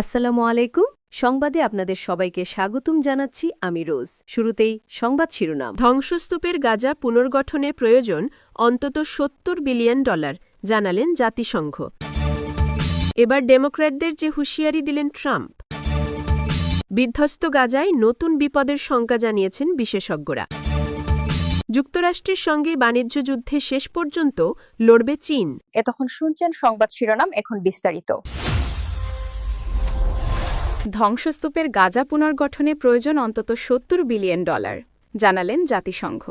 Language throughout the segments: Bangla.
আসসালামু আলাইকুম। সংবাদে আপনাদের সবাইকে স্বাগতম জানাচ্ছি আমি রোজ। শুরুতেই সংবাদ শিরোনাম। ধ্বংসস্তূপের গাজা পুনর্গঠনে প্রয়োজন অন্তত সত্তর বিলিয়ন ডলার, জানালেন জাতিসংঘ। এবার ডেমোক্র্যাটদের যে হুঁশিয়ারি দিলেন ট্রাম্প। বিধ্বস্ত গাজায় নতুন বিপদের শঙ্কা জানিয়েছেন বিশেষজ্ঞরা। যুক্তরাষ্ট্রের সঙ্গে বাণিজ্য যুদ্ধে শেষ পর্যন্ত লড়বে চীন। এতক্ষণ শুনছেন সংবাদ শিরোনাম, এখন বিস্তারিত। ধ্বংসস্তূপের গাজা পুনর্গঠনে প্রয়োজন অন্তত সত্তর বিলিয়ন ডলার, জানালেন জাতিসংঘ।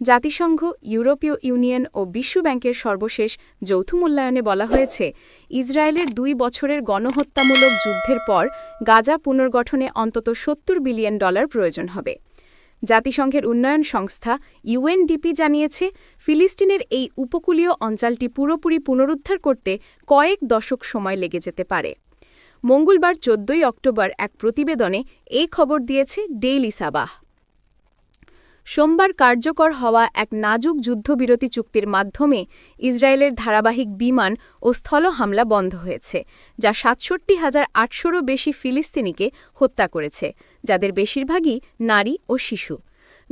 জাতিসংঘ, ইউরোপীয় ইউনিয়ন ও বিশ্ব ব্যাংকের সর্বশেষ যৌথ মূল্যায়নে বলা হয়েছে, ইসরায়েলের দুই বছরের গণহত্যামূলক যুদ্ধের পর গাজা পুনর্গঠনে অন্তত সত্তর বিলিয়ন ডলার প্রয়োজন হবে। জাতিসংঘের উন্নয়ন সংস্থা ইউএনডিপি জানিয়েছে, ফিলিস্তিনের এই উপকূলীয় অঞ্চলটি পুরোপুরি পুনরুদ্ধার করতে কয়েক দশক সময় লেগে যেতে পারে। মঙ্গলবার চোদ্দই অক্টোবর এক প্রতিবেদনে এই খবর দিয়েছে ডেইলি সাবাহ। সোমবার কার্যকর হওয়া এক নাজুক যুদ্ধবিরতি চুক্তির মাধ্যমে ইসরায়েলের ধারাবাহিক বিমান ও স্থল হামলা বন্ধ হয়েছে, যা সাতষট্টি হাজার আটশোরও বেশি ফিলিস্তিনিকে হত্যা করেছে, যাদের বেশিরভাগই নারী ও শিশু।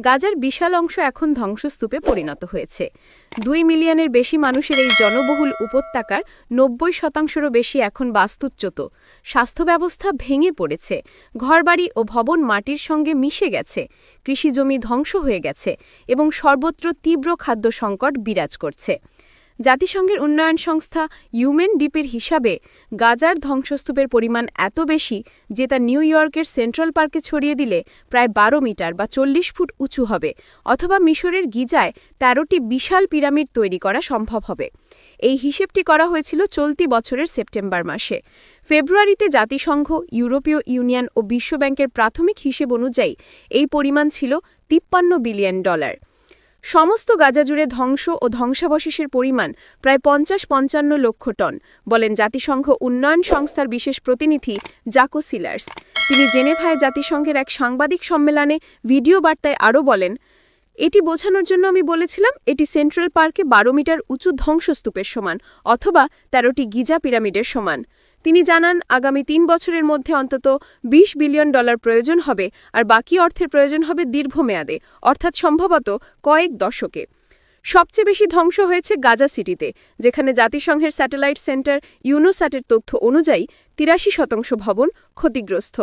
গাজার বিশাল অংশ এখন ধ্বংসস্তূপে পরিণত হয়েছে। দুই মিলিয়নের বেশি মানুষের এই জনবহুল উপত্যকার নব্বই শতাংশেরও বেশি এখন বাস্তুচ্যুত। স্বাস্থ্য ব্যবস্থা ভেঙে পড়েছে। ঘরবাড়ি ও ভবন মাটির সঙ্গে মিশে গেছে। কৃষিজমি ধ্বংস হয়ে গেছে এবং সর্বত্র তীব্র খাদ্য সংকট বিরাজ করছে। জাতিসংঘের উন্নয়ন সংস্থা ইউমেন ডিপের হিসাবে গাজার ধ্বংসস্তূপের পরিমাণ এত বেশি যে তা নিউ ইয়র্কের সেন্ট্রাল পার্কে ছড়িয়ে দিলে প্রায় বারো মিটার বা চল্লিশ ফুট উঁচু হবে, অথবা মিশরের গিজায় তেরোটি বিশাল পিরামিড তৈরি করা সম্ভব হবে। এই হিসেবটি করা হয়েছিল চলতি বছরের সেপ্টেম্বর মাসে। ফেব্রুয়ারিতে জাতিসংঘ, ইউরোপীয় ইউনিয়ন ও বিশ্বব্যাংকের প্রাথমিক হিসেব অনুযায়ী এই পরিমাণ ছিল তিপ্পান্ন বিলিয়ন ডলার। সমস্ত গাজা জুড়ে ধ্বংস ও ধ্বংসাবশেষের পরিমাণ প্রায় পঞ্চাশ পঞ্চান্ন লক্ষ টন, বলেন জাতিসংঘ উন্নয়ন সংস্থার বিশেষ প্রতিনিধি জাকো সিলার্স। তিনি জেনেভায় জাতিসংঘের এক সাংবাদিক সম্মেলনে ভিডিও বার্তায় আরও বলেন, এটি বোঝানোর জন্য আমি বলেছিলাম, এটি সেন্ট্রাল পার্কে বারো মিটার উঁচু ধ্বংসস্তূপের সমান, অথবা তেরোটি গিজা পিরামিডের সমান। তিনি জানান, আগামী তিন বছরের মধ্যে অন্তত ২০ বিলিয়ন ডলার প্রয়োজন হবে আর বাকি অর্থের প্রয়োজন হবে দীর্ঘমেয়াদে, অর্থাৎ সম্ভবত কয়েক দশকে। সবচেয়ে বেশি ধ্বংস হয়েছে গাজা সিটিতে, যেখানে জাতিসংঘের স্যাটেলাইট সেন্টার ইউনোস্যাটের তথ্য অনুযায়ী তিরাশি শতাংশ ভবন ক্ষতিগ্রস্ত।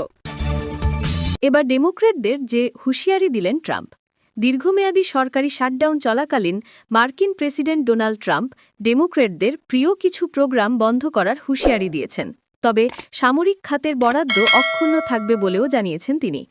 এবার ডেমোক্র্যাটদের যে হুঁশিয়ারি দিলেন ট্রাম্প। দীর্ঘমেয়াদী সরকারি শাটডাউন চলাকালীন মার্কিন প্রেসিডেন্ট ডোনাল্ড ট্রাম্প ডেমোক্র্যাটদের প্রিয় কিছু প্রোগ্রাম বন্ধ করার হুঁশিয়ারি দিয়েছেন। তবে সামরিক খাতের বরাদ্দ অক্ষুণ্ণ থাকবে বলেও জানিয়েছেন তিনি।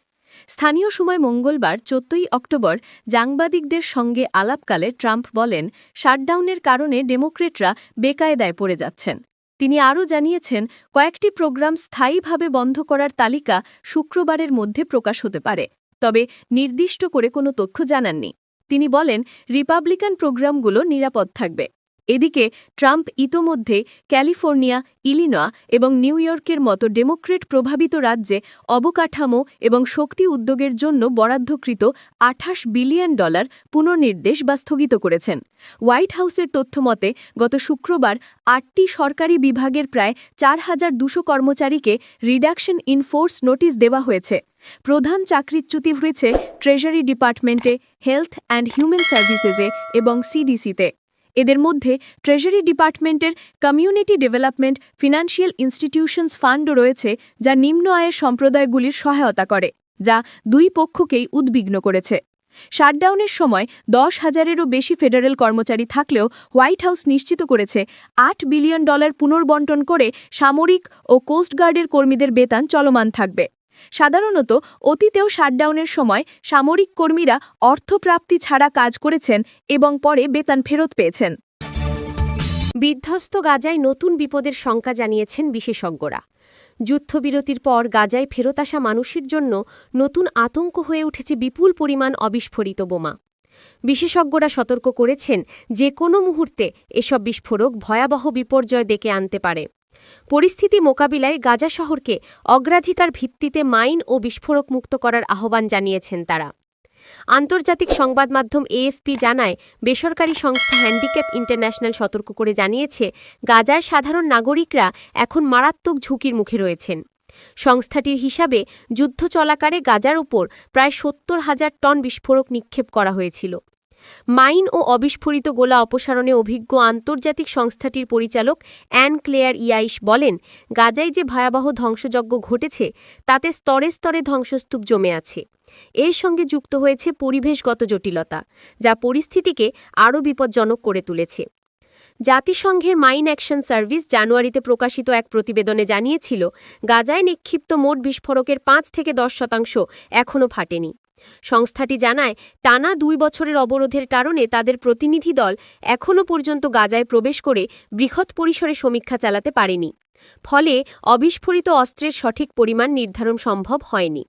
স্থানীয় সময় মঙ্গলবার, চোদ্দই অক্টোবর, জাংবাদিকদের সঙ্গে আলাপকালে ট্রাম্প বলেন, শাটডাউনের কারণে ডেমোক্রেটরা বেকায়দায় পড়ে যাচ্ছেন। তিনি আরও জানিয়েছেন, কয়েকটি প্রোগ্রাম স্থায়ীভাবে বন্ধ করার তালিকা শুক্রবারের মধ্যে প্রকাশ হতে পারে। তবে নির্দিষ্ট করে কোনো তথ্য জানাননি। তিনি বলেন রিপাবলিকান প্রোগ্রামগুলো নিরাপদ থাকবে। এদিকে ট্রাম্প ইতোমধ্যে ক্যালিফোর্নিয়া, ইলিনয়া এবং নিউ ইয়র্কের মতো ডেমোক্রেট প্রভাবিত রাজ্যে অবকাঠামো এবং শক্তি উদ্যোগের জন্য বরাদ্দকৃত আঠাশ বিলিয়ন ডলার পুনর্নির্দেশ বা স্থগিত করেছেন। হোয়াইট হাউসের তথ্যমতে গত শুক্রবার আটটি সরকারি বিভাগের প্রায় চার হাজার দুশো কর্মচারীকে রিডাকশন ইন ফোর্স নোটিশ দেওয়া হয়েছে। প্রধান চাকরিচ্যুতি হয়েছে ট্রেজারি ডিপার্টমেন্টে, হেলথ অ্যান্ড হিউম্যান সার্ভিসেসে এবং সিডিসিতে। এদের মধ্যে ট্রেজারি ডিপার্টমেন্টের কমিউনিটি ডেভেলপমেন্ট ফিনান্সিয়াল ইনস্টিটিউশনস ফান্ডও রয়েছে, যা নিম্ন আয়ের সম্প্রদায়গুলির সহায়তা করে, যা দুই পক্ষকেই উদ্বিগ্ন করেছে। শাটডাউনের সময় দশ হাজারেরও বেশি ফেডারেল কর্মচারী থাকলেও হোয়াইট হাউস নিশ্চিত করেছে, আট বিলিয়ন ডলার পুনর্বন্টন করে সামরিক ও কোস্টগার্ডের কর্মীদের বেতন চলমান থাকবে। সাধারণত অতীতেও শাটডাউনের সময় সামরিক কর্মীরা অর্থপ্রাপ্তি ছাড়া কাজ করেছেন এবং পরে বেতন ফেরত পেয়েছেন। বিধ্বস্ত গাজায় নতুন বিপদের শঙ্কা জানিয়েছেন বিশেষজ্ঞরা। যুদ্ধবিরতির পর গাজায় ফেরত আসা মানুষের জন্য নতুন আতঙ্ক হয়ে উঠেছে বিপুল পরিমাণ অবিস্ফোরিত বোমা। বিশেষজ্ঞরা সতর্ক করেছেন, যে কোনো মুহূর্তে এসব বিস্ফোরক ভয়াবহ বিপর্যয় ডেকে আনতে পারে। পরিস্থিতি মোকাবিলায় গাজা শহরকে অগ্রাধিকার ভিত্তিতে মাইন ও বিস্ফোরক মুক্ত করার আহ্বান জানিয়েছেন তারা। আন্তর্জাতিক সংবাদ মাধ্যম এএফপি জানায়, বেসরকারি সংস্থা হ্যান্ডিক্যাপ ইন্টারন্যাশনাল সতর্ক করে জানিয়েছে, গাজার সাধারণ নাগরিকরা এখন মারাত্মক ঝুঁকির মুখে রয়েছেন। সংস্থাটির হিসাবে যুদ্ধ চলাকালে গাজার উপর প্রায় সত্তর হাজার টন বিস্ফোরক নিক্ষেপ করা হয়েছিল। মাইন ও অবিস্ফোরিত গোলা অপসারণে অভিজ্ঞ আন্তর্জাতিক সংস্থাটির পরিচালক অ্যান ক্লেয়ার ইয়াইশ বলেন, গাজায় যে ভয়াবহ ধ্বংসযজ্ঞ ঘটেছে, তাতে স্তরে স্তরে ধ্বংসস্তূপ জমে আছে। এর সঙ্গে যুক্ত হয়েছে পরিবেশগত জটিলতা, যা পরিস্থিতিকে আরও বিপজ্জনক করে তুলেছে। জাতিসংঘের মাইন অ্যাকশন সার্ভিস জানুয়ারিতে প্রকাশিত এক প্রতিবেদনে জানিয়েছিল, গাজায় নিক্ষিপ্ত মোট বিস্ফোরকের পাঁচ থেকে দশ শতাংশ এখনও ফাটেনি। সংস্থাটি জানায়, টানা দুই বছরের অবরোধের কারণে তাদের প্রতিনিধি দল এখনও পর্যন্ত গাজায় প্রবেশ করে বৃহৎ পরিসরে সমীক্ষা চালাতে পারেনি। ফলে অবিস্ফোরিত অস্ত্রের সঠিক পরিমাণ নির্ধারণ সম্ভব হয়নি।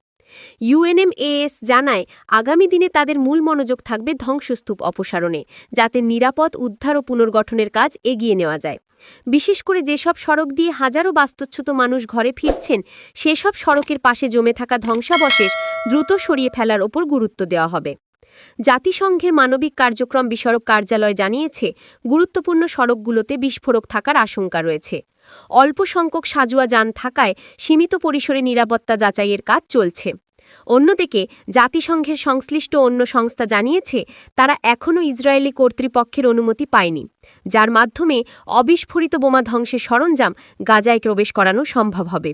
ইউএনএমএএস জানায়, আগামী দিনে তাদের মূল মনোযোগ থাকবে ধ্বংসস্তূপ অপসারণে, যাতে নিরাপদ উদ্ধার ও পুনর্গঠনের কাজ এগিয়ে নেওয়া যায়। বিশেষ করে যেসব সড়ক দিয়ে হাজারো বাস্তুচ্যুত মানুষ ঘরে ফিরছেন, সেসব সড়কের পাশে জমে থাকা ধ্বংসাবশেষ দ্রুত সরিয়ে ফেলার ওপর গুরুত্ব দেওয়া হবে। জাতিসংঘের মানবিক কার্যক্রম বিষয়ক কার্যালয় জানিয়েছে, গুরুত্বপূর্ণ সড়কগুলোতে বিস্ফোরক থাকার আশঙ্কা রয়েছে। অল্প সংখ্যক সাজুয়া যান থাকায় সীমিত পরিসরে নিরাপত্তা যাচাইয়ের কাজ চলছে। অন্যদিকে, জাতিসংঘের সংশ্লিষ্ট অন্য সংস্থা জানিয়েছে, তারা এখনও ইসরায়েলি কর্তৃপক্ষের অনুমতি পায়নি, যার মাধ্যমে অবিস্ফোরিত বোমা ধ্বংসের সরঞ্জাম গাজায় প্রবেশ করানো সম্ভব হবে।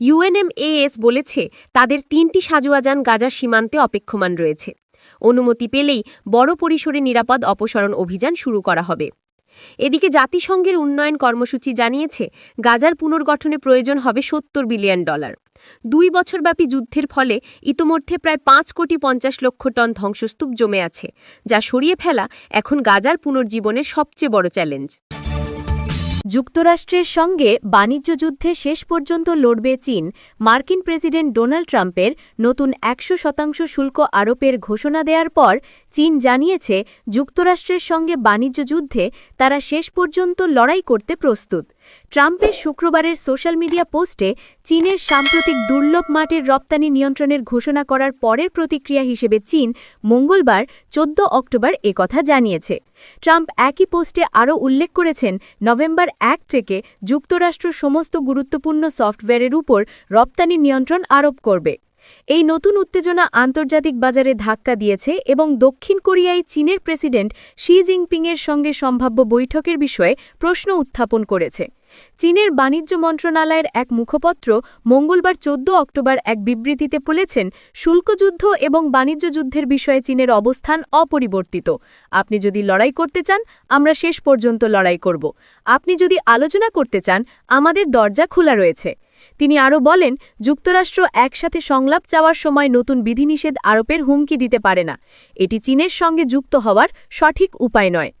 ইউএনএমএএস বলেছে, তাদের তিনটি সাজুয়াযান গাজার সীমান্তে অপেক্ষমান রয়েছে। অনুমতি পেলেই বড় পরিসরে নিরাপদ অপসারণ অভিযান শুরু করা হবে। এদিকে জাতিসংঘের উন্নয়ন কর্মসূচি জানিয়েছে, গাজার পুনর্গঠনে প্রয়োজন হবে সত্তর বিলিয়ন ডলার। দুই বছরব্যাপী যুদ্ধের ফলে ইতোমধ্যে প্রায় পাঁচ কোটি পঞ্চাশ লক্ষ টন ধ্বংসস্তূপ জমে আছে, যা সরিয়ে ফেলা এখন গাজার পুনর্জীবনের সবচেয়ে বড় চ্যালেঞ্জ। যুক্তরাষ্ট্রের সঙ্গে বাণিজ্য যুদ্ধে শেষ পর্যন্ত লড়বে চীন, মার্কিন প্রেসিডেন্ট ডোনাল্ড ট্রাম্পের নতুন একশো শতাংশ শুল্ক আরোপের ঘোষণা দেওয়ার পর চীন জানিয়েছে যুক্তরাষ্ট্রের সঙ্গে বাণিজ্য যুদ্ধে তারা শেষ পর্যন্ত লড়াই করতে প্রস্তুত। ট্রাম্পের শুক্রবারের সোশ্যাল মিডিয়া পোস্টে চীনের সাম্প্রতিক দুর্লভ মাটির রপ্তানি নিয়ন্ত্রণের ঘোষণা করার পরের প্রতিক্রিয়া হিসেবে চীন মঙ্গলবার চোদ্দ অক্টোবর কথা জানিয়েছে। ট্রাম্প একই পোস্টে আরও উল্লেখ করেছেন, নভেম্বর এক থেকে যুক্তরাষ্ট্র সমস্ত গুরুত্বপূর্ণ সফটওয়্যারের উপর রপ্তানি নিয়ন্ত্রণ আরোপ করবে। এই নতুন উত্তেজনা আন্তর্জাতিক বাজারে ধাক্কা দিয়েছে এবং দক্ষিণ কোরিয়ায় চীনের প্রেসিডেন্ট শি জিনপিংয়ের সঙ্গে সম্ভাব্য বৈঠকের বিষয়ে প্রশ্ন উত্থাপন করেছে। চীনের বাণিজ্য মন্ত্রণালয়ের এক মুখপত্র মঙ্গলবার চোদ্দ অক্টোবর এক বিবৃতিতে বলেছেন শুল্কযুদ্ধ এবং বাণিজ্য যুদ্ধের বিষয়ে চীনের অবস্থান অপরিবর্তিত। আপনি যদি লড়াই করতে চান, আমরা শেষ পর্যন্ত লড়াই করব। আপনি যদি আলোচনা করতে চান, আমাদের দরজা খোলা রয়েছে। তিনি আরও বলেন, যুক্তরাষ্ট্র একসাথে সংলাপ চাওয়ার সময় নতুন বিধিনিষেধ আরোপের হুমকি দিতে পারে না। এটি চীনের সঙ্গে যুক্ত হওয়ার সঠিক উপায় নয়।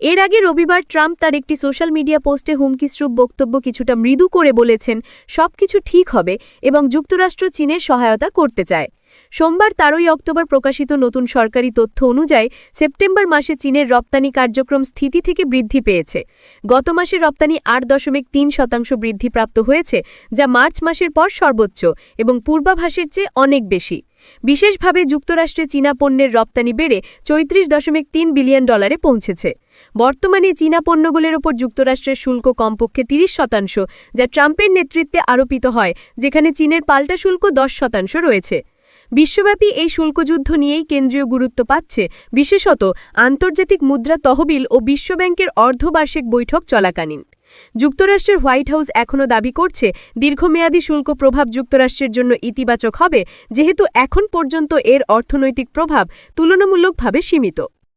এর আগে রবিবার ট্রাম্প তার একটি সোশ্যাল মিডিয়া পোস্টে হুমকিস্রূপ বক্তব্য কিছুটা মৃদু করে বলেছেন, সবকিছু ঠিক হবে এবং যুক্তরাষ্ট্র চীনের সহায়তা করতে চায়। সোমবার তেরোই অক্টোবর প্রকাশিত নতুন সরকারি তথ্য অনুযায়ী সেপ্টেম্বর মাসে চীনের রপ্তানি কার্যক্রম স্থিতি থেকে বৃদ্ধি পেয়েছে। গত মাসে রপ্তানি আট দশমিক তিন শতাংশ বৃদ্ধিপ্রাপ্ত হয়েছে, যা মার্চ মাসের পর সর্বোচ্চ এবং পূর্বাভাসের চেয়ে অনেক বেশি। বিশেষভাবে যুক্তরাষ্ট্রে চীনা পণ্যের রপ্তানি বেড়ে চৈত্রিশ দশমিক তিন বিলিয়ন ডলারে পৌঁছেছে। বর্তমানে চীনা পণ্যগুলির ওপর যুক্তরাষ্ট্রের শুল্ক কমপক্ষে তিরিশ শতাংশ, যা ট্রাম্পের নেতৃত্বে আরোপিত হয়, যেখানে চীনের পাল্টা শুল্ক দশ শতাংশ রয়েছে। বিশ্বব্যাপী এই শুল্কযুদ্ধ নিয়েই কেন্দ্রীয় গুরুত্ব পাচ্ছে, বিশেষত আন্তর্জাতিক মুদ্রা তহবিল ও বিশ্বব্যাংকের অর্ধবার্ষিক বৈঠক চলাকালীন। যুক্তরাষ্ট্রের হোয়াইট হাউস এখনও দাবি করছে, দীর্ঘমেয়াদী শুল্ক প্রভাব যুক্তরাষ্ট্রের জন্য ইতিবাচক হবে, যেহেতু এখন পর্যন্ত এর অর্থনৈতিক প্রভাব তুলনামূলকভাবে সীমিত।